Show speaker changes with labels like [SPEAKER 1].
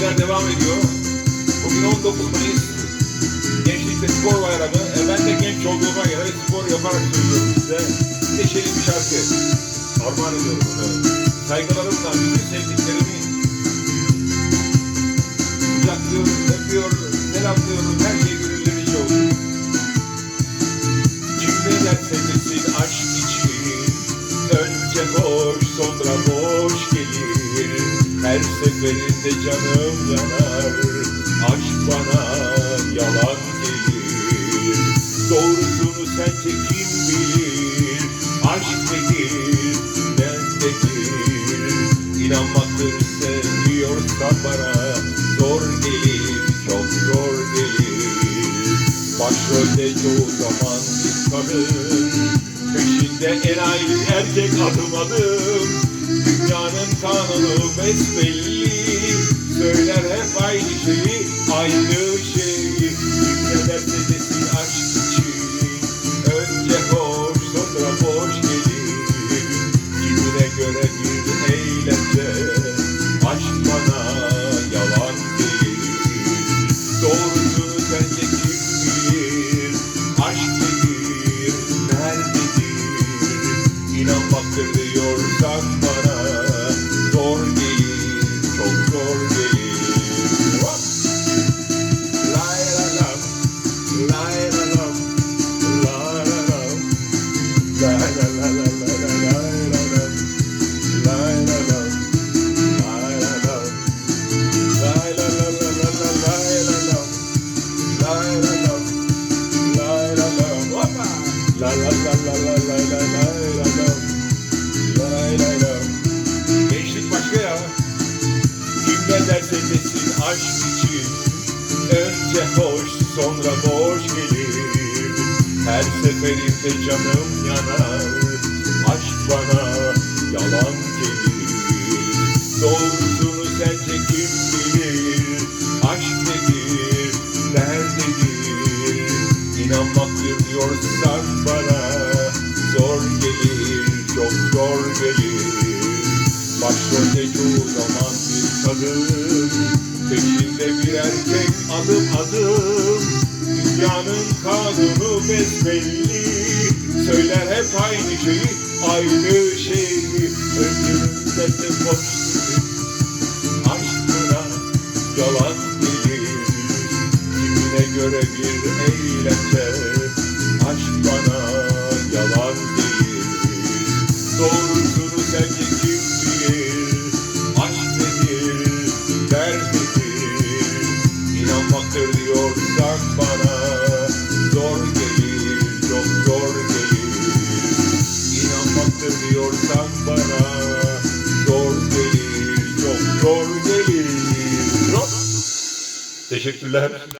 [SPEAKER 1] devam ediyor. Bugün 19 Mayıs Gençlik ve Spor Bayramı. E ben de genç olduğuma göre spor yaparak söylüyorum size. Neşeli bir şarkı. Armağan ediyorum bunu. Saygılarımla bütün sevdiklerimi kucaklıyorum, öpüyorum, selamlıyorum. Her seferinde canım yanar. Aşk bana yalan gelir. Doğrusunu sence kim bilir Aşk nedir, nerededir? İnanmaktır seviyorsan bana Zor gelir, çok zor gelir. Başrolde çoğu zaman bir kadın. Peşinde enayi erkek adım adım Dünyanın kanunu besbelli. Söyler hep aynı şeyi, aynı şeyi Gençlik başka ya. Kim ne derse desin aşk için Önce hoş sonra boş Her seferinde canım yanar Aşk bana yalan gelir. Doğrusunu sence kim bilir? Aşk nedir, nerededir? İnanmaktır diyorsan bana Zor gelir, çok zor gelir. Başrolde çoğu zaman bir kadın Peşinde bir erkek adım adım Dünyanın kanunu besbelli. Söyler hep aynı şeyi, aynı şeyi. Ömrümde de boş Aşkına yalan gelir Kimine göre bir eğlence Aşk zor gelir! Teşekkürler.